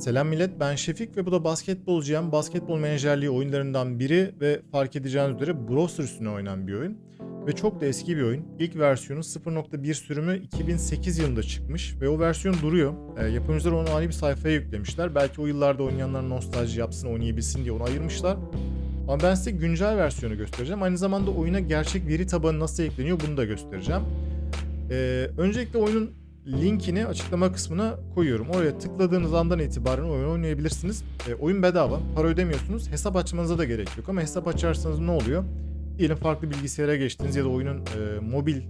Selam millet ben Şefik ve bu da basketbolcuyum. Basketbol menajerliği oyunlarından biri ve fark edeceğiniz üzere browser üstüne oynanan bir oyun. Ve çok da eski bir oyun. İlk versiyonu 0.1 sürümü 2008 yılında çıkmış ve o versiyon duruyor. E, yapımcılar onu ayrı bir sayfaya yüklemişler. Belki o yıllarda oynayanlar nostalji yapsın, oynayabilsin diye onu ayırmışlar. Ama ben size güncel versiyonu göstereceğim. Aynı zamanda oyuna gerçek veri tabanı nasıl ekleniyor bunu da göstereceğim. Ee, öncelikle oyunun linkini açıklama kısmına koyuyorum. Oraya tıkladığınız andan itibaren oyunu oynayabilirsiniz. Ee, oyun bedava, para ödemiyorsunuz. Hesap açmanıza da gerek yok ama hesap açarsanız ne oluyor? Diyelim farklı bilgisayara geçtiniz ya da oyunun e, mobil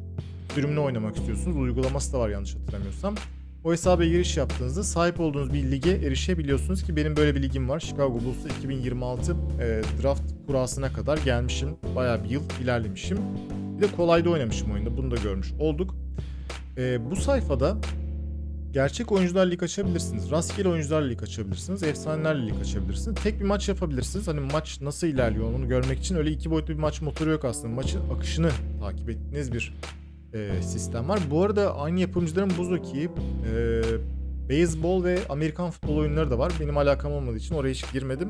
sürümünü oynamak istiyorsunuz. Uygulaması da var yanlış hatırlamıyorsam. O hesaba giriş yaptığınızda sahip olduğunuz bir lige erişebiliyorsunuz ki benim böyle bir ligim var. Chicago Bulls'ta 2026 e, draft kurasına kadar gelmişim. Bayağı bir yıl ilerlemişim. Bir de kolayda oynamışım oyunda. Bunu da görmüş olduk. E, bu sayfada gerçek oyuncular lig açabilirsiniz. Rastgele oyuncular lig açabilirsiniz. Efsaneler lig açabilirsiniz. Tek bir maç yapabilirsiniz. Hani maç nasıl ilerliyor onu görmek için öyle iki boyutlu bir maç motoru yok aslında. Maçın akışını takip ettiğiniz bir e, sistem var. Bu arada aynı yapımcıların Buzuki, e, beyzbol ve Amerikan futbol oyunları da var. Benim alakam olmadığı için oraya hiç girmedim.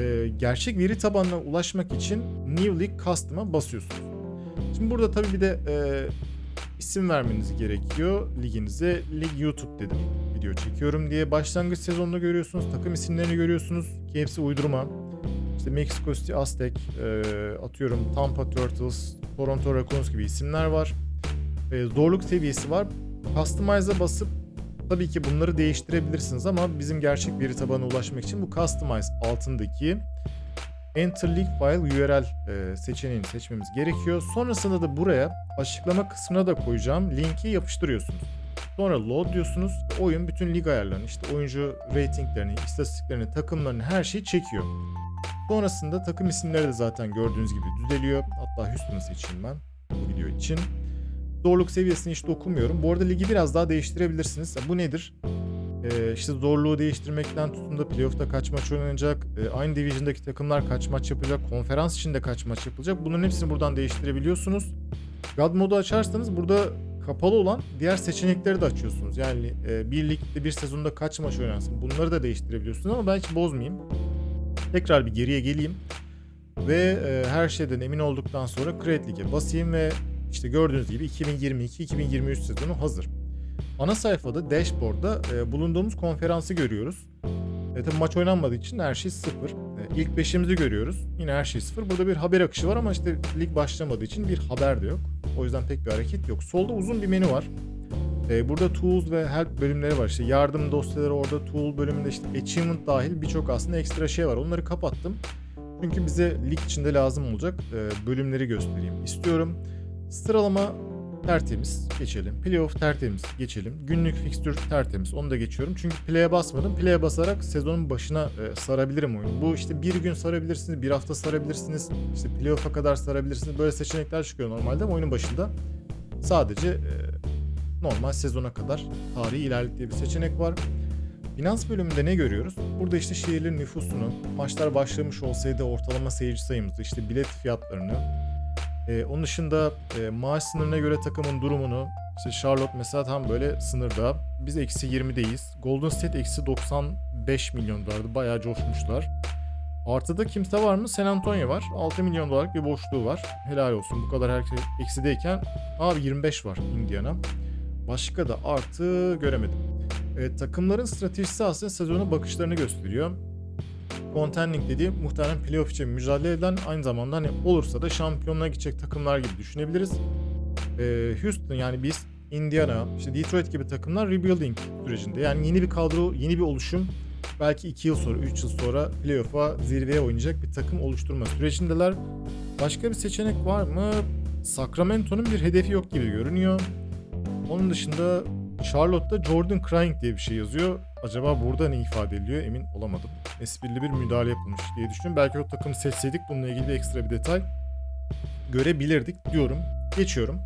E, gerçek veri tabanına ulaşmak için New League Custom'a basıyorsunuz. Şimdi burada tabii bir de e, isim vermeniz gerekiyor liginize. Lig YouTube dedim video çekiyorum diye. Başlangıç sezonunu görüyorsunuz. Takım isimlerini görüyorsunuz ki hepsi uydurma. İşte Mexico City Aztec, e, atıyorum Tampa Turtles, Toronto Raccoons gibi isimler var. E, zorluk seviyesi var. Customize'a basıp tabii ki bunları değiştirebilirsiniz ama bizim gerçek veri tabanına ulaşmak için bu Customize altındaki Enter League File URL e, seçeneğini seçmemiz gerekiyor. Sonrasında da buraya açıklama kısmına da koyacağım linki yapıştırıyorsunuz. Sonra load diyorsunuz. Oyun bütün lig ayarlarını, işte oyuncu ratinglerini, istatistiklerini, takımlarını her şeyi çekiyor. Sonrasında takım isimleri de zaten gördüğünüz gibi düzeliyor. Hatta Houston'ı seçeyim ben bu video için. Zorluk seviyesini hiç dokunmuyorum. Bu arada ligi biraz daha değiştirebilirsiniz. Bu nedir? Ee, işte zorluğu değiştirmekten tutun da playoff'ta kaç maç oynanacak, e, aynı division'daki takımlar kaç maç yapacak, konferans içinde kaç maç yapılacak. Bunların hepsini buradan değiştirebiliyorsunuz. God modu açarsanız burada kapalı olan diğer seçenekleri de açıyorsunuz. Yani e, bir ligde bir sezonda kaç maç oynansın bunları da değiştirebiliyorsunuz ama ben hiç bozmayayım. Tekrar bir geriye geleyim ve e, her şeyden emin olduktan sonra Create League'e basayım ve işte gördüğünüz gibi 2022-2023 sezonu hazır. Ana sayfada dashboard'da e, bulunduğumuz konferansı görüyoruz. E, tabii maç oynanmadığı için her şey sıfır. E, ilk beşimizi görüyoruz. Yine her şey sıfır. Burada bir haber akışı var ama işte lig başlamadığı için bir haber de yok. O yüzden pek bir hareket yok. Solda uzun bir menü var. E, burada tools ve help bölümleri var. İşte yardım dosyaları orada tool bölümünde işte achievement dahil birçok aslında ekstra şey var. Onları kapattım. Çünkü bize lig içinde lazım olacak e, bölümleri göstereyim istiyorum. Sıralama tertemiz geçelim. Playoff tertemiz geçelim. Günlük fixture tertemiz onu da geçiyorum. Çünkü play'e basmadım. Play'e basarak sezonun başına e, sarabilirim oyunu. Bu işte bir gün sarabilirsiniz, bir hafta sarabilirsiniz. işte playoff'a kadar sarabilirsiniz. Böyle seçenekler çıkıyor normalde ama oyunun başında sadece e, normal sezona kadar tarihi ilerlik diye bir seçenek var. Finans bölümünde ne görüyoruz? Burada işte şehirlerin nüfusunu, maçlar başlamış olsaydı ortalama seyirci sayımızı, işte bilet fiyatlarını, ee, onun dışında e, maaş sınırına göre takımın durumunu, işte Charlotte mesela tam böyle sınırda. Biz eksi 20'deyiz. Golden State eksi 95 milyon dolardı. Bayağı coşmuşlar. Artıda kimse var mı? San Antonio var. 6 milyon dolarlık bir boşluğu var. Helal olsun. Bu kadar herkes eksideyken abi 25 var Indiana. Başka da artı göremedim. E, takımların stratejisi aslında sezona bakışlarını gösteriyor. Contending dediği muhtemelen playoff için mücadele eden aynı zamanda hani olursa da şampiyonluğa gidecek takımlar gibi düşünebiliriz. Ee, Houston yani biz Indiana, işte Detroit gibi takımlar rebuilding sürecinde. Yani yeni bir kadro, yeni bir oluşum belki 2 yıl sonra, 3 yıl sonra playoff'a zirveye oynayacak bir takım oluşturma sürecindeler. Başka bir seçenek var mı? Sacramento'nun bir hedefi yok gibi görünüyor. Onun dışında Charlotte'da Jordan Crying diye bir şey yazıyor. Acaba burada ne ifade ediliyor emin olamadım. Esprili bir müdahale yapılmış diye düşünüyorum. Belki o takımı seçseydik bununla ilgili bir ekstra bir detay görebilirdik diyorum. Geçiyorum.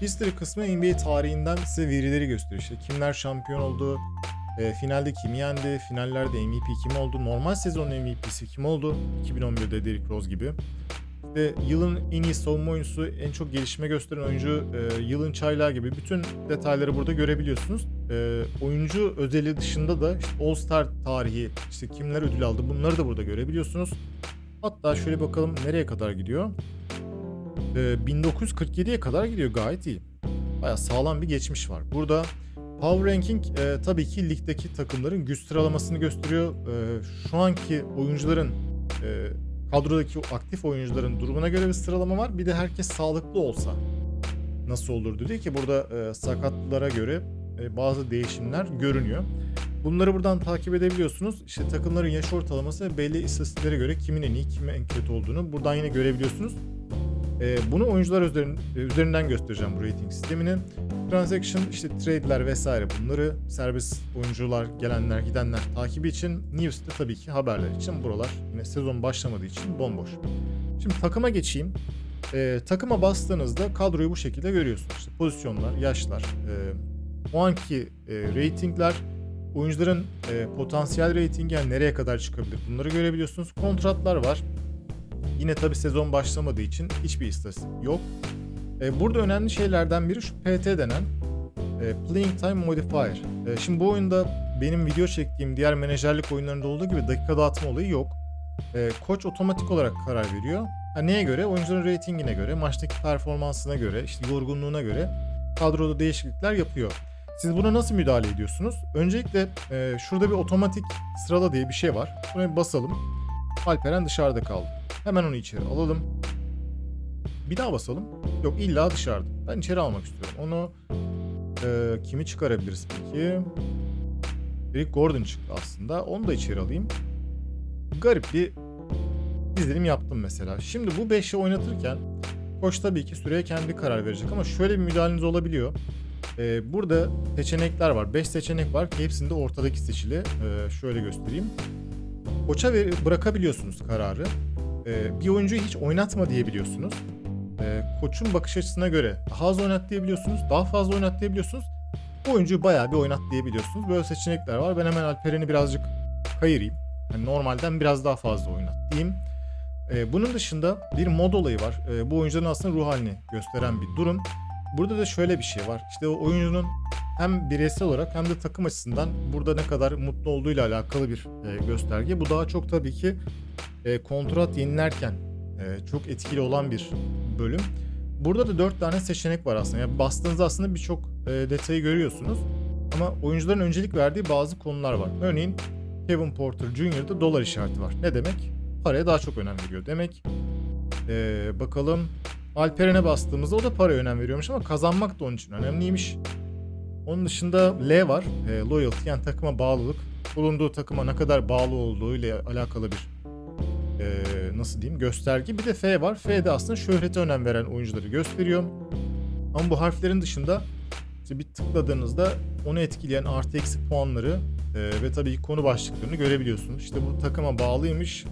History kısmı NBA tarihinden size verileri gösteriyor. İşte kimler şampiyon oldu, e, finalde kim yendi, finallerde MVP kim oldu, normal sezonun MVP'si kim oldu, 2011'de Derrick Rose gibi. İşte yılın en iyi savunma oyuncusu, en çok gelişme gösteren oyuncu, e, yılın çaylağı gibi bütün detayları burada görebiliyorsunuz. E, oyuncu özeli dışında da işte All Star tarihi, işte kimler ödül aldı bunları da burada görebiliyorsunuz. Hatta şöyle bakalım nereye kadar gidiyor. E, 1947'ye kadar gidiyor gayet iyi. Baya sağlam bir geçmiş var. Burada Power Ranking e, tabii ki ligdeki takımların güç sıralamasını gösteriyor. E, şu anki oyuncuların e, kadrodaki aktif oyuncuların durumuna göre bir sıralama var. Bir de herkes sağlıklı olsa nasıl olurdu diye ki burada e, sakatlara göre e, bazı değişimler görünüyor. Bunları buradan takip edebiliyorsunuz. İşte takımların yaş ortalaması belli istatistiklere göre kimin en iyi, kimin en kötü olduğunu buradan yine görebiliyorsunuz. E, bunu oyuncular e, üzerinden göstereceğim bu rating sistemini. Transaction, işte trade'ler vesaire bunları serbest oyuncular, gelenler, gidenler takibi için News'te tabii ki haberler için buralar yine sezon başlamadığı için bomboş. Şimdi takıma geçeyim. Ee, takıma bastığınızda kadroyu bu şekilde görüyorsunuz. İşte pozisyonlar, yaşlar, e, o anki e, ratingler, oyuncuların e, potansiyel ratingi yani nereye kadar çıkabilir bunları görebiliyorsunuz. Kontratlar var. Yine tabii sezon başlamadığı için hiçbir istatistik yok. E, burada önemli şeylerden biri şu PT denen e, Playing Time Modifier. E, şimdi bu oyunda benim video çektiğim diğer menajerlik oyunlarında olduğu gibi dakika dağıtma olayı yok. E, koç otomatik olarak karar veriyor. Ha, neye göre? Oyuncuların reytingine göre, maçtaki performansına göre, işte yorgunluğuna göre kadroda değişiklikler yapıyor. Siz buna nasıl müdahale ediyorsunuz? Öncelikle e, şurada bir otomatik sırala diye bir şey var. Buna bir basalım. Alperen dışarıda kaldı. Hemen onu içeri alalım. Bir daha basalım. Yok illa dışarıda. Ben içeri almak istiyorum. Onu e, kimi çıkarabiliriz peki? Eric Gordon çıktı aslında. Onu da içeri alayım. Garip bir izlenim yaptım mesela. Şimdi bu 5'i oynatırken koç tabii ki süreye kendi karar verecek ama şöyle bir müdahaleniz olabiliyor. Ee, burada seçenekler var. 5 seçenek var ki hepsinde ortadaki seçili. Ee, şöyle göstereyim. Koça ver- bırakabiliyorsunuz kararı. Ee, bir oyuncuyu hiç oynatma diyebiliyorsunuz. Ee, koçun bakış açısına göre daha az oynat diyebiliyorsunuz. Daha fazla oynat diyebiliyorsunuz. Bu oyuncuyu bayağı bir oynat diyebiliyorsunuz. Böyle seçenekler var. Ben hemen Alperen'i birazcık kayırayım. Yani normalden biraz daha fazla oynat diyeyim. Ee, bunun dışında bir mod olayı var. Ee, bu oyuncuların aslında ruh halini gösteren bir durum. Burada da şöyle bir şey var. İşte o oyuncunun hem bireysel olarak hem de takım açısından burada ne kadar mutlu olduğuyla alakalı bir e, gösterge. Bu daha çok tabii ki e, kontrat yenilerken e, çok etkili olan bir bölüm. Burada da 4 tane seçenek var aslında. Yani bastığınızda aslında birçok e, detayı görüyorsunuz. Ama oyuncuların öncelik verdiği bazı konular var. Örneğin Kevin Porter Jr.'da dolar işareti var. Ne demek? Paraya daha çok önem veriyor demek. Ee, bakalım Alperen'e bastığımızda o da paraya önem veriyormuş ama kazanmak da onun için önemliymiş. Onun dışında L var. E, loyalty yani takıma bağlılık. Bulunduğu takıma ne kadar bağlı olduğu ile alakalı bir e, nasıl diyeyim gösterge. Bir de F var. F de aslında şöhrete önem veren oyuncuları gösteriyor. Ama bu harflerin dışında işte bir tıkladığınızda onu etkileyen artı eksi puanları e, ve tabii konu başlıklarını görebiliyorsunuz. İşte bu takıma bağlıymış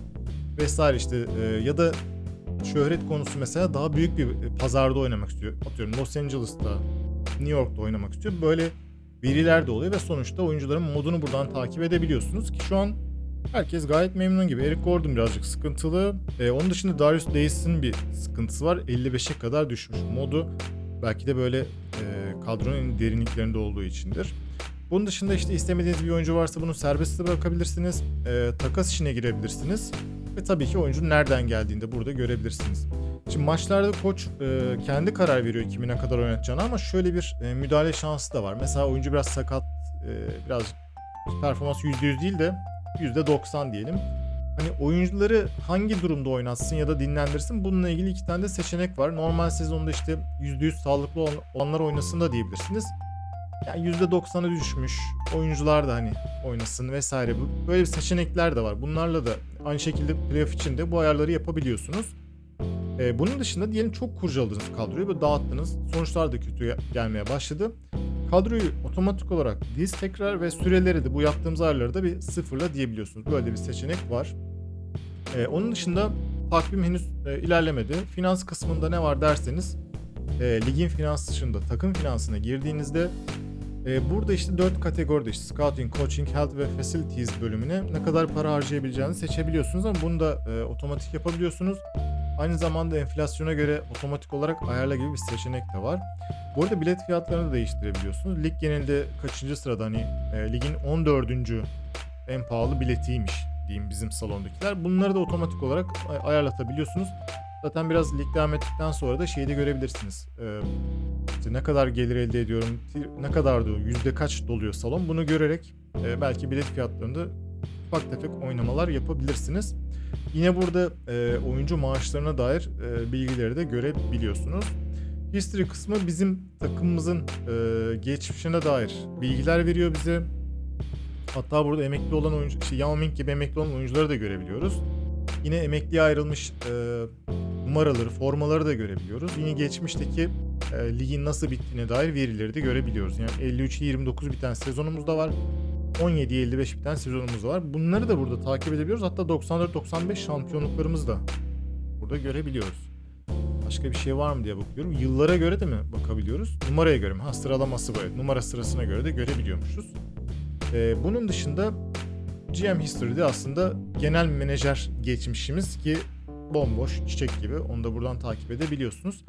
vesaire işte e, ya da şöhret konusu mesela daha büyük bir pazarda oynamak istiyor. Atıyorum Los Angeles'ta, New York'ta oynamak istiyor. Böyle veriler de oluyor ve sonuçta oyuncuların modunu buradan takip edebiliyorsunuz ki şu an herkes gayet memnun gibi. Eric Gordon birazcık sıkıntılı. E, onun dışında Darius Days'in bir sıkıntısı var. 55'e kadar düşmüş modu. Belki de böyle e, kadronun derinliklerinde olduğu içindir. Bunun dışında işte istemediğiniz bir oyuncu varsa bunu serbest bırakabilirsiniz. E, takas işine girebilirsiniz. Ve tabii ki oyuncunun nereden geldiğini de burada görebilirsiniz. Şimdi maçlarda koç e, kendi karar veriyor kimine kadar oynatacağını ama şöyle bir e, müdahale şansı da var. Mesela oyuncu biraz sakat, e, biraz performans %100 değil de %90 diyelim. Hani oyuncuları hangi durumda oynatsın ya da dinlendirsin bununla ilgili iki tane de seçenek var. Normal sezonda işte %100 sağlıklı olan- olanlar oynasın da diyebilirsiniz. Yani %90'a düşmüş oyuncular da hani oynasın vesaire. Böyle bir seçenekler de var. Bunlarla da aynı şekilde playoff için de bu ayarları yapabiliyorsunuz. Ee, bunun dışında diyelim çok kurcaladınız kadroyu ve dağıttınız. Sonuçlar da kötü gelmeye başladı. Kadroyu otomatik olarak diz tekrar ve süreleri de bu yaptığımız ayarları da bir sıfırla diyebiliyorsunuz. Böyle bir seçenek var. Ee, onun dışında takvim henüz e, ilerlemedi. Finans kısmında ne var derseniz e, ligin finans dışında takım finansına girdiğinizde e, burada işte 4 kategoride işte Scouting, Coaching, Health ve Facilities bölümüne ne kadar para harcayabileceğinizi seçebiliyorsunuz ama bunu da e, otomatik yapabiliyorsunuz. Aynı zamanda enflasyona göre otomatik olarak ayarla gibi bir seçenek de var. Bu arada bilet fiyatlarını da değiştirebiliyorsunuz. Lig genelinde kaçıncı sırada hani e, ligin 14. en pahalı biletiymiş diyeyim bizim salondakiler. Bunları da otomatik olarak ay- ayarlatabiliyorsunuz. Zaten biraz lig devam ettikten sonra da şeyi de görebilirsiniz. Ee, işte ne kadar gelir elde ediyorum, ne kadar da yüzde kaç doluyor salon. Bunu görerek e, belki bilet fiyatlarında ufak tefek oynamalar yapabilirsiniz. Yine burada e, oyuncu maaşlarına dair e, bilgileri de görebiliyorsunuz. History kısmı bizim takımımızın e, geçmişine dair bilgiler veriyor bize. Hatta burada emekli olan oyuncu, işte Yao Ming gibi emekli olan oyuncuları da görebiliyoruz. Yine emekliye ayrılmış e, numaraları, formaları da görebiliyoruz. Yine geçmişteki e, ligin nasıl bittiğine dair verileri de görebiliyoruz. Yani 53-29 biten sezonumuz da var. 17-55 biten sezonumuz da var. Bunları da burada takip edebiliyoruz. Hatta 94-95 şampiyonluklarımızı da burada görebiliyoruz. Başka bir şey var mı diye bakıyorum. Yıllara göre de mi bakabiliyoruz? Numaraya göre mi? Ha sıralaması var. Numara sırasına göre de görebiliyormuşuz. Ee, bunun dışında GM History'de aslında genel menajer geçmişimiz ki bomboş çiçek gibi onu da buradan takip edebiliyorsunuz.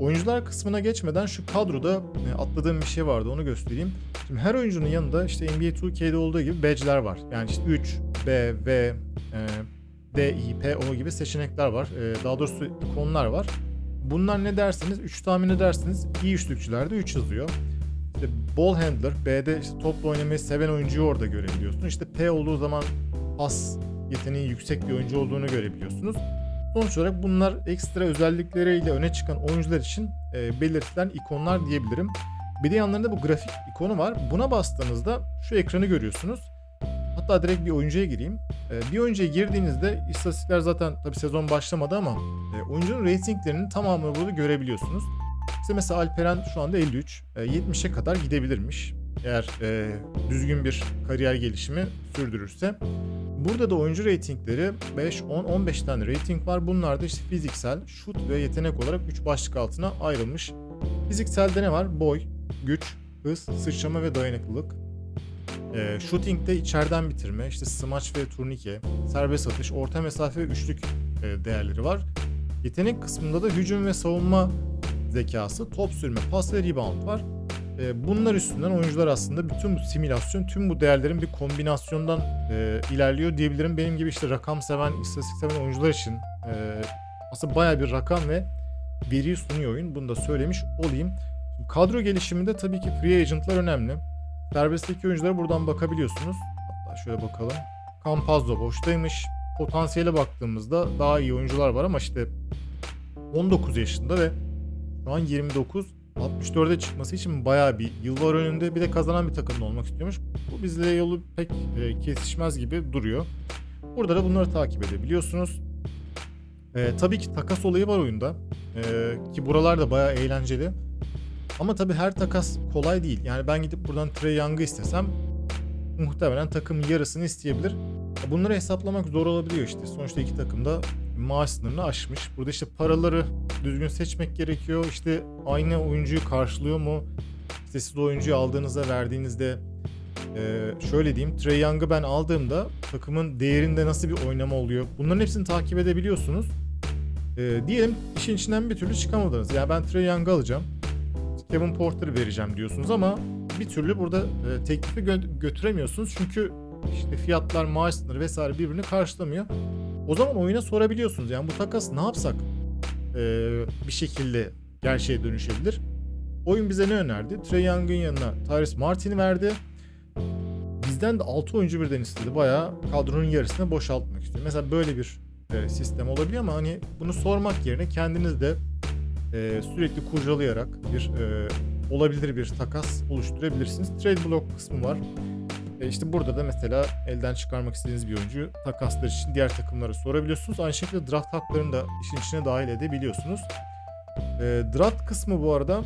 Oyuncular kısmına geçmeden şu kadroda e, atladığım bir şey vardı onu göstereyim. Şimdi her oyuncunun yanında işte NBA 2K'de olduğu gibi badge'ler var. Yani işte 3, B, V, e, D, I, P, O gibi seçenekler var. E, daha doğrusu ikonlar var. Bunlar ne dersiniz? 3 tahmin edersiniz. İyi üçlükçülerde 3 yazıyor. İşte ball handler, B'de işte topla oynamayı seven oyuncuyu orada görebiliyorsun. İşte P olduğu zaman pas yeteneği yüksek bir oyuncu olduğunu görebiliyorsunuz. Sonuç olarak bunlar ekstra özellikleriyle öne çıkan oyuncular için e, belirtilen ikonlar diyebilirim. Bir de yanlarında bu grafik ikonu var. Buna bastığınızda şu ekranı görüyorsunuz. Hatta direkt bir oyuncuya gireyim. E, bir oyuncuya girdiğinizde istatistikler zaten tabi sezon başlamadı ama e, oyuncunun ratinglerinin tamamını burada görebiliyorsunuz. İşte mesela Alperen şu anda 53. E, 70'e kadar gidebilirmiş. Eğer e, düzgün bir kariyer gelişimi sürdürürse. Burada da oyuncu reytingleri 5, 10, 15 tane rating var. Bunlar da işte fiziksel, şut ve yetenek olarak 3 başlık altına ayrılmış. Fizikselde ne var? Boy, güç, hız, sıçrama ve dayanıklılık. E, shooting'de içeriden bitirme, işte smaç ve turnike, serbest atış, orta mesafe ve üçlük e, değerleri var. Yetenek kısmında da hücum ve savunma zekası, top sürme, pas ve rebound var. E, bunlar üstünden oyuncular aslında bütün bu simülasyon, tüm bu değerlerin bir kombinasyondan e, ilerliyor diyebilirim. Benim gibi işte rakam seven, istatistik seven oyuncular için e, aslında bayağı bir rakam ve veri sunuyor oyun. Bunu da söylemiş olayım. Şimdi kadro gelişiminde tabii ki free agentlar önemli. Serbestteki oyunculara buradan bakabiliyorsunuz. Hatta şöyle bakalım. Campazzo boştaymış. Potansiyele baktığımızda daha iyi oyuncular var ama işte 19 yaşında ve şu an 29 64'e çıkması için bayağı bir yıl var önünde. Bir de kazanan bir takımda olmak istiyormuş. Bu bizle yolu pek e, kesişmez gibi duruyor. Burada da bunları takip edebiliyorsunuz. E, tabii ki takas olayı var oyunda. E, ki buralar da bayağı eğlenceli. Ama tabii her takas kolay değil. Yani ben gidip buradan Trey Young'ı istesem muhtemelen takımın yarısını isteyebilir. Bunları hesaplamak zor olabiliyor işte. Sonuçta iki takım da maaş sınırını aşmış. Burada işte paraları düzgün seçmek gerekiyor. İşte aynı oyuncuyu karşılıyor mu? İşte siz oyuncuyu aldığınızda verdiğinizde e, şöyle diyeyim. Trey Young'ı ben aldığımda takımın değerinde nasıl bir oynama oluyor? Bunların hepsini takip edebiliyorsunuz. E, diyelim işin içinden bir türlü çıkamadınız. Yani ben Trey Young'ı alacağım. Kevin Porter vereceğim diyorsunuz ama bir türlü burada e, teklifi gö- götüremiyorsunuz. Çünkü işte fiyatlar, maaş sınırı vesaire birbirini karşılamıyor. O zaman oyuna sorabiliyorsunuz. Yani bu takas ne yapsak e, bir şekilde gerçeğe dönüşebilir. Oyun bize ne önerdi? Trey Young'ın yanına Tyrese Martin'i verdi. Bizden de 6 oyuncu birden istedi. Bayağı kadronun yarısını boşaltmak istiyor. Mesela böyle bir e, sistem olabiliyor ama hani bunu sormak yerine kendiniz de e, sürekli kurcalayarak bir e, olabilir bir takas oluşturabilirsiniz. Trade block kısmı var. E işte burada da mesela elden çıkarmak istediğiniz bir oyuncu takaslar için diğer takımlara sorabiliyorsunuz. Aynı şekilde draft haklarını da işin içine dahil edebiliyorsunuz. E, draft kısmı bu arada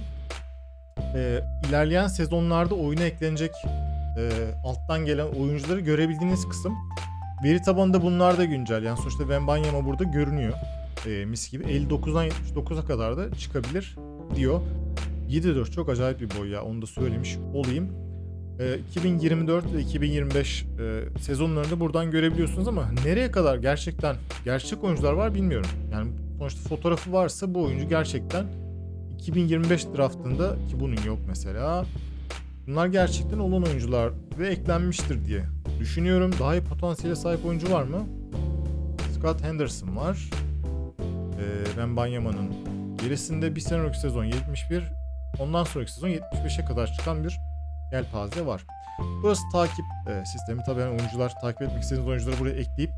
e, ilerleyen sezonlarda oyuna eklenecek e, alttan gelen oyuncuları görebildiğiniz kısım. Veri tabanında bunlar da güncel. Yani sonuçta Wembanyama burada görünüyor. E, mis gibi 59'dan 79'a kadar da çıkabilir diyor. 7-4 çok acayip bir boy ya onu da söylemiş olayım. E, 2024 ve 2025 e, sezonlarında buradan görebiliyorsunuz ama nereye kadar gerçekten gerçek oyuncular var bilmiyorum. Yani Sonuçta fotoğrafı varsa bu oyuncu gerçekten 2025 draftında ki bunun yok mesela. Bunlar gerçekten olan oyuncular ve eklenmiştir diye düşünüyorum. Daha iyi potansiyele sahip oyuncu var mı? Scott Henderson var. Ee, Ben Banyama'nın gerisinde bir sonraki sezon 71, ondan sonraki sezon 75'e kadar çıkan bir yelpaze var. Burası takip e, sistemi. Tabii yani oyuncular takip etmek istediğiniz oyuncuları buraya ekleyip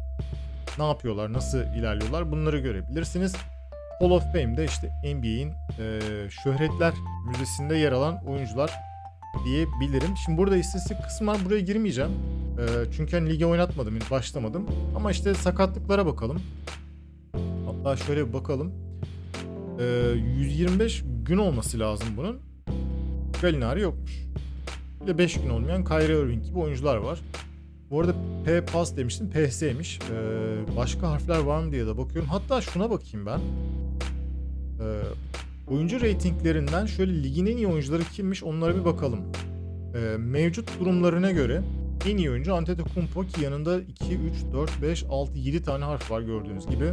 ne yapıyorlar, nasıl ilerliyorlar bunları görebilirsiniz. Hall of Fame'de işte NBA'in e, şöhretler müzesinde yer alan oyuncular diyebilirim. Şimdi burada istatistik kısmı. Buraya girmeyeceğim. E, çünkü hani lige oynatmadım, henüz başlamadım. Ama işte sakatlıklara bakalım. Hatta şöyle bir bakalım. E, 125 gün olması lazım bunun. Gallinari yokmuş. Bir de 5 gün olmayan Kyrie Irving gibi oyuncular var. Bu arada P pas demiştim. PS'ymiş. Ee, başka harfler var mı diye de bakıyorum. Hatta şuna bakayım ben. Ee, oyuncu reytinglerinden şöyle ligin en iyi oyuncuları kimmiş onlara bir bakalım. Ee, mevcut durumlarına göre en iyi oyuncu Antetokounmpo ki yanında 2, 3, 4, 5, 6, 7 tane harf var gördüğünüz gibi.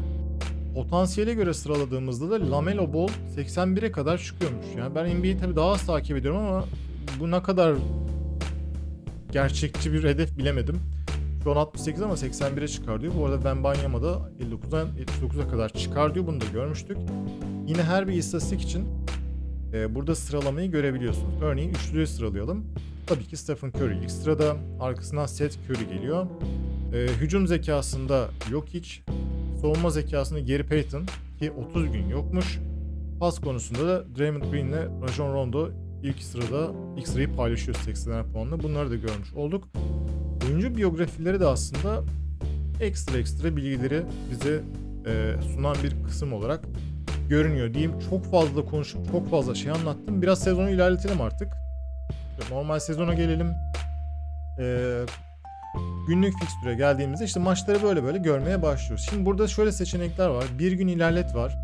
Potansiyele göre sıraladığımızda da Lamelo Ball 81'e kadar çıkıyormuş. Yani ben NBA'yi tabii daha az takip ediyorum ama bu ne kadar gerçekçi bir hedef bilemedim. Şu an 68 ama 81'e çıkar diyor. Bu arada Ben Banyama da 59'dan 79'a kadar çıkar diyor. Bunu da görmüştük. Yine her bir istatistik için e, burada sıralamayı görebiliyorsunuz. Örneğin üçlüyü sıralayalım. Tabii ki Stephen Curry ilk sırada. Arkasından Seth Curry geliyor. E, hücum zekasında Jokic. Savunma zekasında Gary Payton ki 30 gün yokmuş. Pas konusunda da Draymond Green ile Rajon Rondo ilk sırada ilk sırayı paylaşıyor 80 puanla. Bunları da görmüş olduk. Oyuncu biyografileri de aslında ekstra ekstra bilgileri bize e, sunan bir kısım olarak görünüyor diyeyim. Çok fazla konuşup çok fazla şey anlattım. Biraz sezonu ilerletelim artık. Normal sezona gelelim. E, günlük fikstüre geldiğimizde işte maçları böyle böyle görmeye başlıyoruz. Şimdi burada şöyle seçenekler var. Bir gün ilerlet var.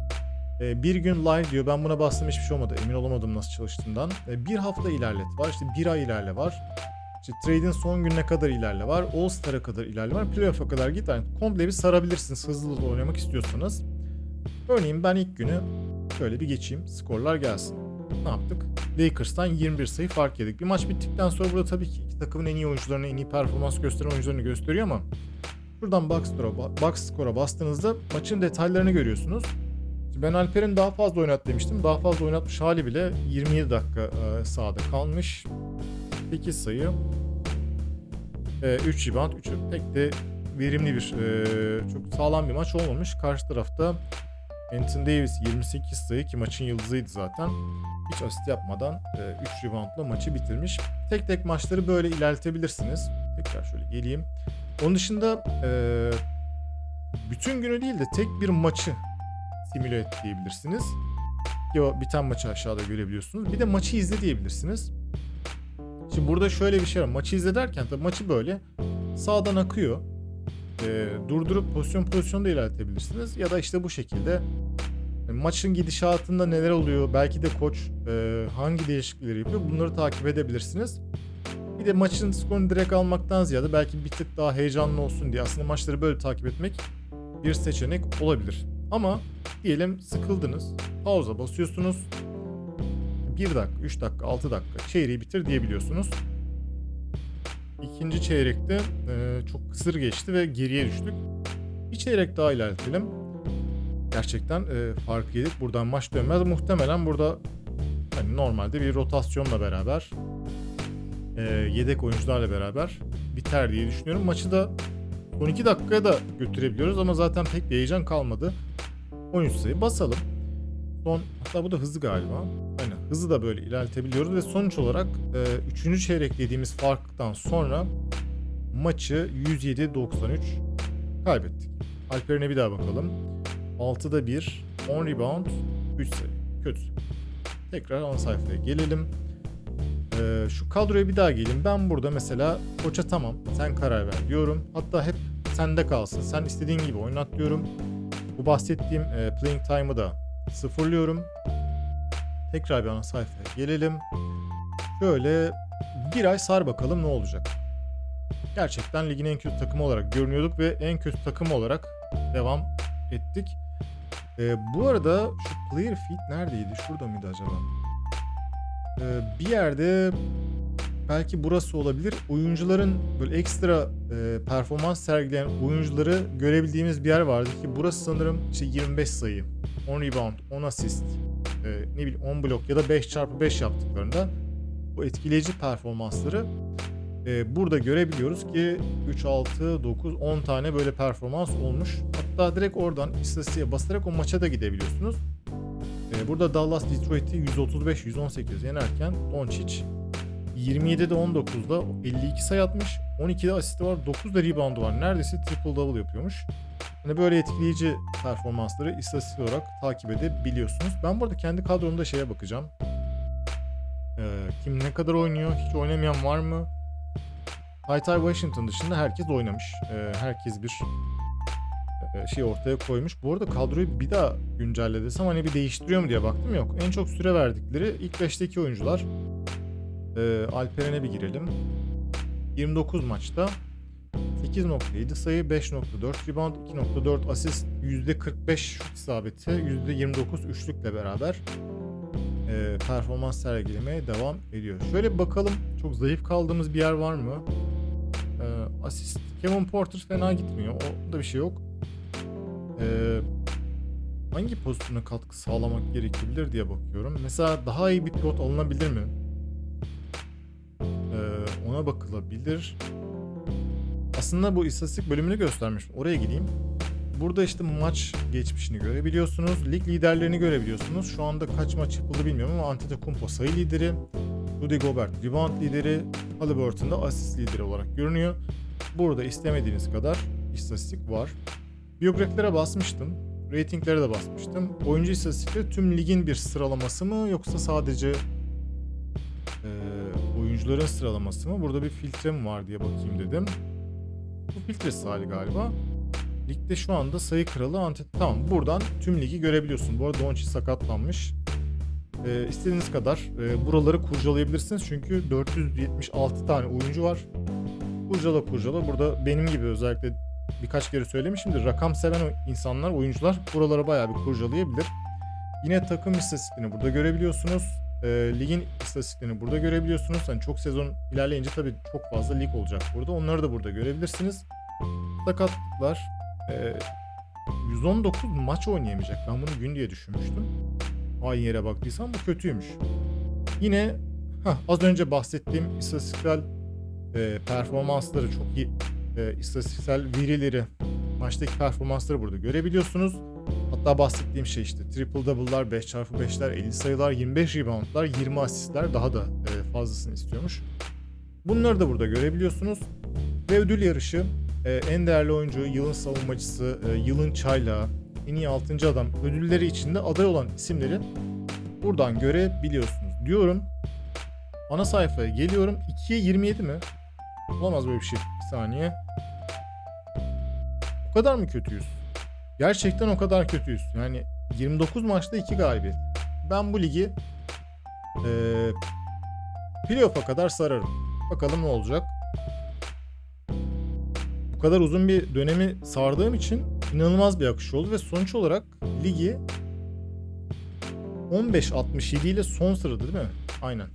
E, bir gün live diyor. Ben buna bastım hiçbir şey olmadı. Emin olamadım nasıl çalıştığından. E, bir hafta ilerlet var. İşte bir ay ilerle var. İşte trade'in son gününe kadar ilerle var. All Star'a kadar ilerle var. Playoff'a kadar git. Yani komple bir sarabilirsiniz hızlı hızlı oynamak istiyorsanız. Örneğin ben ilk günü şöyle bir geçeyim. Skorlar gelsin. Ne yaptık? Lakers'tan 21 sayı fark yedik. Bir maç bittikten sonra burada tabii ki iki takımın en iyi oyuncularını, en iyi performans gösteren oyuncularını gösteriyor ama buradan box score'a, box score'a bastığınızda maçın detaylarını görüyorsunuz. Ben Alper'in daha fazla oynat demiştim. Daha fazla oynatmış hali bile 27 dakika e, sahada kalmış. 8 sayı. E, 3 rebound. 3 pek de verimli bir, e, çok sağlam bir maç olmamış. Karşı tarafta Anthony Davis 28 sayı ki maçın yıldızıydı zaten. Hiç asist yapmadan e, 3 reboundla maçı bitirmiş. Tek tek maçları böyle ilerletebilirsiniz. Tekrar şöyle geleyim. Onun dışında e, bütün günü değil de tek bir maçı simüle et diyebilirsiniz. Ya biten maçı aşağıda görebiliyorsunuz. Bir de maçı izle diyebilirsiniz. Şimdi burada şöyle bir şey var. Maçı izle derken tabii maçı böyle sağdan akıyor. Ee, durdurup pozisyon pozisyon da ilerletebilirsiniz. Ya da işte bu şekilde e, maçın gidişatında neler oluyor, belki de koç e, hangi değişiklikleri yapıyor bunları takip edebilirsiniz. Bir de maçın skorunu direkt almaktan ziyade belki bir tık daha heyecanlı olsun diye aslında maçları böyle takip etmek bir seçenek olabilir. Ama diyelim sıkıldınız. Pauza basıyorsunuz. 1 dakika, 3 dakika, 6 dakika çeyreği bitir diyebiliyorsunuz. İkinci çeyrekte e, çok kısır geçti ve geriye düştük. Bir çeyrek daha ilerletelim. Gerçekten e, fark yedik. Buradan maç dönmez. Muhtemelen burada hani normalde bir rotasyonla beraber e, yedek oyuncularla beraber biter diye düşünüyorum. Maçı da 12 dakikaya da götürebiliyoruz ama zaten pek bir heyecan kalmadı. 13 sayı basalım. Son hatta bu da hızlı galiba. Aynen hızı da böyle ilerletebiliyoruz ve sonuç olarak 3. çeyrek dediğimiz farktan sonra maçı 107-93 kaybettik. Alper'ine bir daha bakalım. 6'da 1, 10 rebound, 3 sayı. Kötü. Tekrar ana sayfaya gelelim. Ee, şu kadroya bir daha gelin. Ben burada mesela koça tamam sen karar ver diyorum. Hatta hep sende kalsın. Sen istediğin gibi oynat diyorum. Bu bahsettiğim e, playing time'ı da sıfırlıyorum. Tekrar bir ana sayfaya gelelim. Şöyle bir ay sar bakalım ne olacak. Gerçekten ligin en kötü takımı olarak görünüyorduk ve en kötü takım olarak devam ettik. Ee, bu arada şu player feed neredeydi? Şurada mıydı acaba? Ee, bir yerde belki burası olabilir. Oyuncuların böyle ekstra e, performans sergileyen oyuncuları görebildiğimiz bir yer vardı ki burası sanırım işte 25 sayı. 10 rebound, 10 asist, e, ne bileyim 10 blok ya da 5 çarpı 5 yaptıklarında bu etkileyici performansları e, burada görebiliyoruz ki 3, 6, 9, 10 tane böyle performans olmuş. Hatta direkt oradan istatistiğe basarak o maça da gidebiliyorsunuz. E, burada Dallas Detroit'i 135-118 yenerken Doncic 27'de 19'da 52 sayı atmış. 12'de asisti var. 9'da reboundu var. Neredeyse triple double yapıyormuş. Hani böyle etkileyici performansları istatistik olarak takip edebiliyorsunuz. Ben burada kendi kadromda şeye bakacağım. Ee, kim ne kadar oynuyor? Hiç oynamayan var mı? Haytay Washington dışında herkes oynamış. Ee, herkes bir e, şey ortaya koymuş. Bu arada kadroyu bir daha güncelle desem hani bir değiştiriyor mu diye baktım yok. En çok süre verdikleri ilk 5'teki oyuncular. Ee, Alperen'e bir girelim. 29 maçta 8.7 sayı, 5.4 rebound, 2.4 asist, %45 şut isabeti, %29 üçlükle beraber e, performans sergilemeye devam ediyor. Şöyle bakalım çok zayıf kaldığımız bir yer var mı? E, asist Kevin Porter fena gitmiyor. O da bir şey yok. E, hangi pozisyona katkı sağlamak gerekebilir diye bakıyorum. Mesela daha iyi bir pilot alınabilir mi? Ona bakılabilir. Aslında bu istatistik bölümünü göstermiş. Oraya gideyim. Burada işte maç geçmişini görebiliyorsunuz. Lig liderlerini görebiliyorsunuz. Şu anda kaç maç yapıldı bilmiyorum ama Antetokounmpo sayı lideri. Rudy Gobert rebound lideri. Halliburton da asist lideri olarak görünüyor. Burada istemediğiniz kadar istatistik var. Biyografilere basmıştım. Ratinglere de basmıştım. Oyuncu istatistikleri tüm ligin bir sıralaması mı yoksa sadece e, oyuncuların sıralaması mı? Burada bir filtre mi var diye bakayım dedim. Bu filtresi hali galiba. Ligde şu anda sayı kralı Ante... Tamam buradan tüm ligi görebiliyorsun. Bu arada Doncic sakatlanmış. E, istediğiniz kadar e, buraları kurcalayabilirsiniz. Çünkü 476 tane oyuncu var. Kurcala kurcala. Burada benim gibi özellikle birkaç kere söylemişimdir. Rakam seven insanlar, oyuncular buraları bayağı bir kurcalayabilir. Yine takım istatistiklerini burada görebiliyorsunuz. E, ligin istatistiklerini burada görebiliyorsunuz. Hani çok sezon ilerleyince tabii çok fazla lig olacak burada. Onları da burada görebilirsiniz. Sakatlıklar. e, 119 maç oynayamayacak. Ben bunu gün diye düşünmüştüm. Aynı yere baktıysam bu kötüymüş. Yine heh, az önce bahsettiğim istatistiksel e, performansları çok iyi e, istatistiksel verileri maçtaki performansları burada görebiliyorsunuz. Hatta bahsettiğim şey işte triple double'lar, 5x5'ler, 50 sayılar, 25 reboundlar, 20 asistler daha da e, fazlasını istiyormuş. Bunları da burada görebiliyorsunuz. Ve ödül yarışı e, en değerli oyuncu, yılın savunmacısı, e, yılın çaylağı, en iyi 6. adam ödülleri içinde aday olan isimleri buradan görebiliyorsunuz diyorum. Ana sayfaya geliyorum. 2'ye 27 mi? Olamaz böyle bir şey. Bir saniye. O kadar mı kötüyüz? Gerçekten o kadar kötüyüz. Yani 29 maçta 2 galibiyet. Ben bu ligi eee playoff'a kadar sararım. Bakalım ne olacak. Bu kadar uzun bir dönemi sardığım için inanılmaz bir akış oldu ve sonuç olarak ligi 15-67 ile son sırada değil mi? Aynen.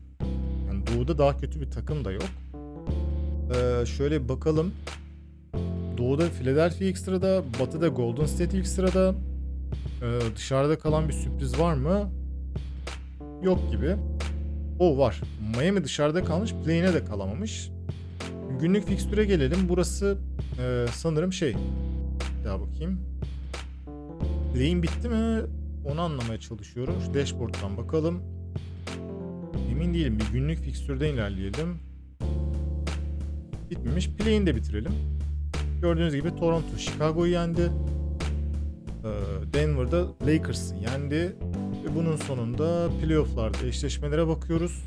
Yani Doğu'da daha kötü bir takım da yok. Ee, şöyle bakalım. Doğu'da Philadelphia ilk sırada, Batı'da Golden State ilk sırada. Ee, dışarıda kalan bir sürpriz var mı? Yok gibi. O var. Miami dışarıda kalmış, play'ine de kalamamış. Günlük fikstüre gelelim. Burası e, sanırım şey. Bir daha bakayım. Play'in bitti mi? Onu anlamaya çalışıyorum. Şu dashboard'dan bakalım. Emin değilim. Bir günlük fikstürden ilerleyelim. Bitmemiş. Play'ini de bitirelim. Gördüğünüz gibi Toronto Chicago'yu yendi. Ee, Denver'da Lakers'ı yendi. Ve bunun sonunda playoff'larda eşleşmelere bakıyoruz.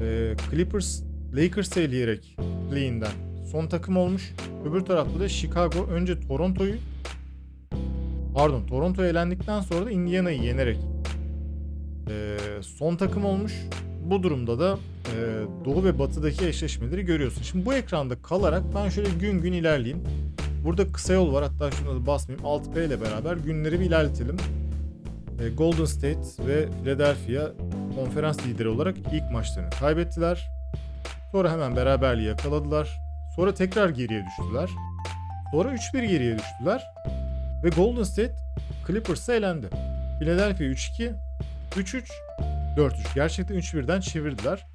Ee, Clippers Lakers'ı eleyerek play'inden son takım olmuş. Öbür tarafta da Chicago önce Toronto'yu pardon Toronto'ya elendikten sonra da Indiana'yı yenerek ee, son takım olmuş. Bu durumda da e, Doğu ve Batı'daki eşleşmeleri görüyorsun. Şimdi bu ekranda kalarak ben şöyle gün gün ilerleyeyim. Burada kısa yol var. Hatta şuna da basmayayım. 6P ile beraber günleri bir ilerletelim. E, Golden State ve Philadelphia konferans lideri olarak ilk maçlarını kaybettiler. Sonra hemen beraberliği yakaladılar. Sonra tekrar geriye düştüler. Sonra 3-1 geriye düştüler. Ve Golden State Clippers'a elendi. Philadelphia 3-2, 3-3, 4-3. Gerçekten 3-1'den çevirdiler.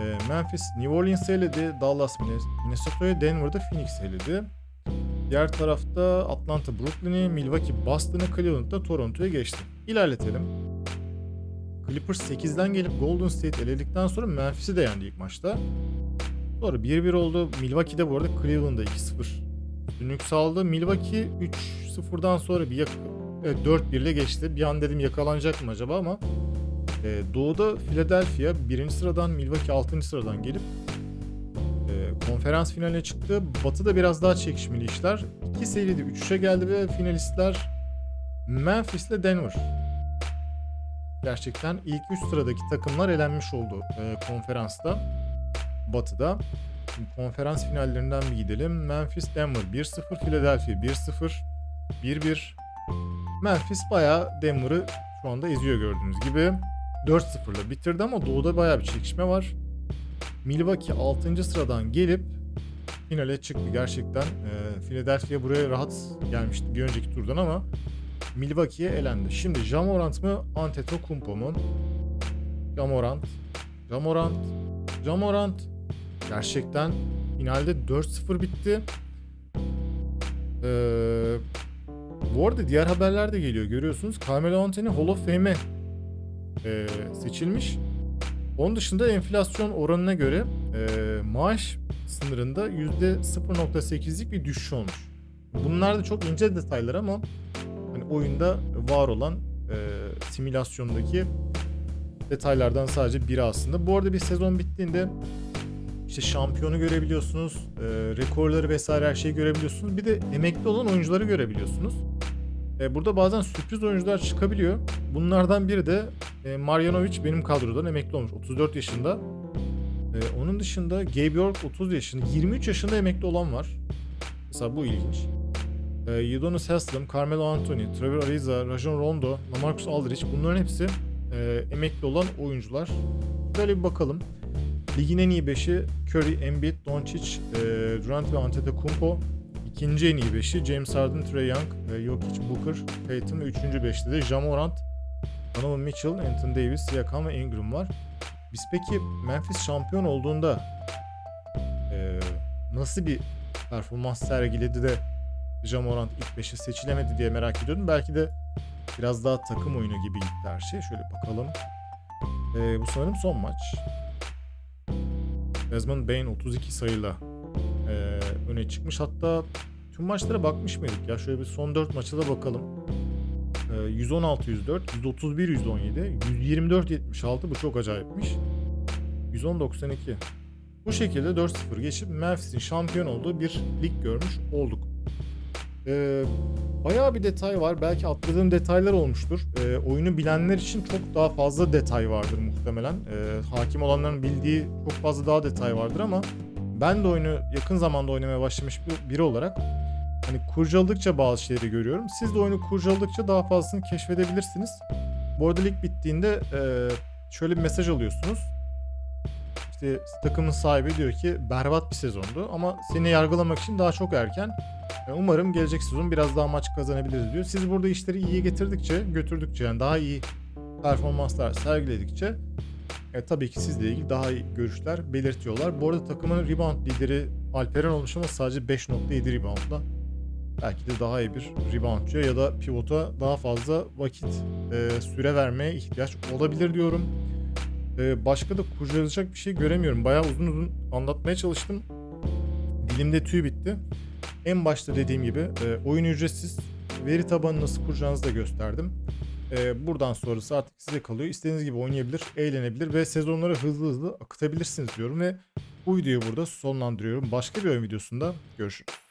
E, Memphis New Orleans'ı eledi. Dallas Minnesota'yı, Denver'da Phoenix'i eledi. Diğer tarafta Atlanta Brooklyn'i, Milwaukee Boston'ı, Cleveland'da Toronto'ya geçti. İlerletelim. Clippers 8'den gelip Golden State eledikten sonra Memphis'i de yendi ilk maçta. Sonra 1-1 oldu. Milwaukee'de bu arada Cleveland'da 2-0 üstünlük sağladı. Milwaukee 3-0'dan sonra bir yak evet, 4-1 ile geçti. Bir an dedim yakalanacak mı acaba ama e, Doğu'da Philadelphia 1. sıradan Milwaukee 6. sıradan gelip e, konferans finaline çıktı. Batı'da biraz daha çekişmeli işler. İki seride 3-3'e geldi ve finalistler Memphis ile Denver. Gerçekten ilk 3 sıradaki takımlar elenmiş oldu e, konferansta. Batı'da. Şimdi konferans finallerinden bir gidelim. Memphis Denver 1-0, Philadelphia 1-0, 1-1. Memphis bayağı Denver'ı şu anda eziyor gördüğünüz gibi. 4-0'la bitirdi ama doğuda bayağı bir çekişme var. Milwaukee 6. sıradan gelip finale çıktı. Gerçekten e, Philadelphia buraya rahat gelmişti bir önceki turdan ama Milwaukee'ye elendi. Şimdi Jamorant mı Antetokounmpo mu? Jamorant, Jamorant, Jamorant. Gerçekten finalde 4-0 bitti. Ee, bu arada diğer haberler de geliyor. Görüyorsunuz Carmelo Anthony Hall of Fame'e e, seçilmiş. Onun dışında enflasyon oranına göre e, maaş sınırında %0.8'lik bir düşüş olmuş. Bunlar da çok ince detaylar ama hani oyunda var olan e, simülasyondaki detaylardan sadece biri aslında. Bu arada bir sezon bittiğinde işte şampiyonu görebiliyorsunuz, e, rekorları vesaire her şeyi görebiliyorsunuz. Bir de emekli olan oyuncuları görebiliyorsunuz. E, burada bazen sürpriz oyuncular çıkabiliyor. Bunlardan biri de e, Marjanovic benim kadrodan emekli olmuş. 34 yaşında. E, onun dışında Gabe York 30 yaşında. 23 yaşında emekli olan var. Mesela bu ilginç. E, Udonis Haslem, Carmelo Anthony, Trevor Ariza, Rajon Rondo, Lamarcus Aldridge bunların hepsi e, emekli olan oyuncular. Böyle bir bakalım. Ligin en iyi 5'i Curry, Embiid, Doncic, e, Durant ve Antetokounmpo. İkinci en iyi 5'i James Harden, Trae Young, e, Jokic, Booker, Tatum ve üçüncü 5'te de Ja Morant, Donovan Mitchell, Anthony Davis, Siakam ve Ingram var. Biz peki Memphis şampiyon olduğunda e, nasıl bir performans sergiledi de Ja Morant ilk 5'e seçilemedi diye merak ediyordum. Belki de biraz daha takım oyunu gibi gitti her şey. Şöyle bakalım. E, bu sanırım son maç. Desmond Bain 32 sayıyla e, öne çıkmış. Hatta tüm maçlara bakmış mıydık ya? Şöyle bir son 4 maça da bakalım. E, 116 104, 131 117, 124 76 bu çok acayipmiş. 110 92. Bu şekilde 4-0 geçip Memphis'in şampiyon olduğu bir lig görmüş olduk. E, bayağı bir detay var. Belki atladığım detaylar olmuştur. E, oyunu bilenler için çok daha fazla detay vardır muhtemelen. E, hakim olanların bildiği çok fazla daha detay vardır ama ben de oyunu yakın zamanda oynamaya başlamış bir- biri olarak hani kurcaladıkça bazı şeyleri görüyorum. Siz de oyunu kurcaladıkça daha fazlasını keşfedebilirsiniz. Bu arada lig bittiğinde şöyle bir mesaj alıyorsunuz. İşte takımın sahibi diyor ki berbat bir sezondu ama seni yargılamak için daha çok erken. E, Umarım gelecek sezon biraz daha maç kazanabiliriz diyor. Siz burada işleri iyiye getirdikçe, götürdükçe yani daha iyi performanslar sergiledikçe e, tabii ki sizle ilgili daha iyi görüşler belirtiyorlar. Bu arada takımın rebound lideri Alperen olmuş ama sadece 5.7 reboundla. Belki de daha iyi bir reboundçuya ya da pivota daha fazla vakit e, süre vermeye ihtiyaç olabilir diyorum. E, başka da kurcalayacak bir şey göremiyorum. Bayağı uzun uzun anlatmaya çalıştım. Dilimde tüy bitti. En başta dediğim gibi e, oyun ücretsiz. Veri tabanı nasıl kuracağınızı da gösterdim. E, buradan sonrası artık size kalıyor. İstediğiniz gibi oynayabilir, eğlenebilir ve sezonları hızlı hızlı akıtabilirsiniz diyorum ve bu videoyu burada sonlandırıyorum. Başka bir oyun videosunda görüşürüz.